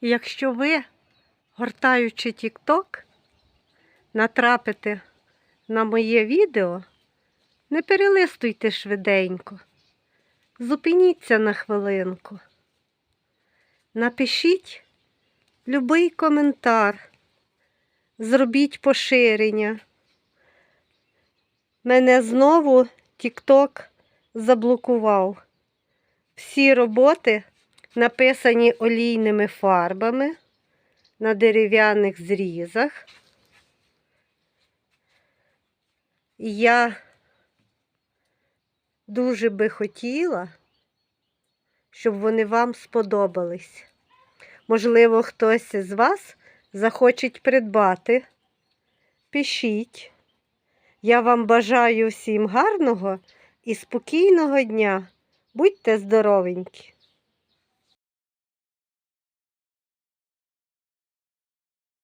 Якщо ви, гортаючи TikTok, натрапите на моє відео, не перелистуйте швиденько. Зупиніться на хвилинку. Напишіть любий коментар. Зробіть поширення. Мене знову TikTok заблокував. Всі роботи написані олійними фарбами на дерев'яних зрізах. Я дуже би хотіла, щоб вони вам сподобались. Можливо, хтось з вас захоче придбати. Пишіть. Я вам бажаю всім гарного і спокійного дня. Будьте здоровенькі!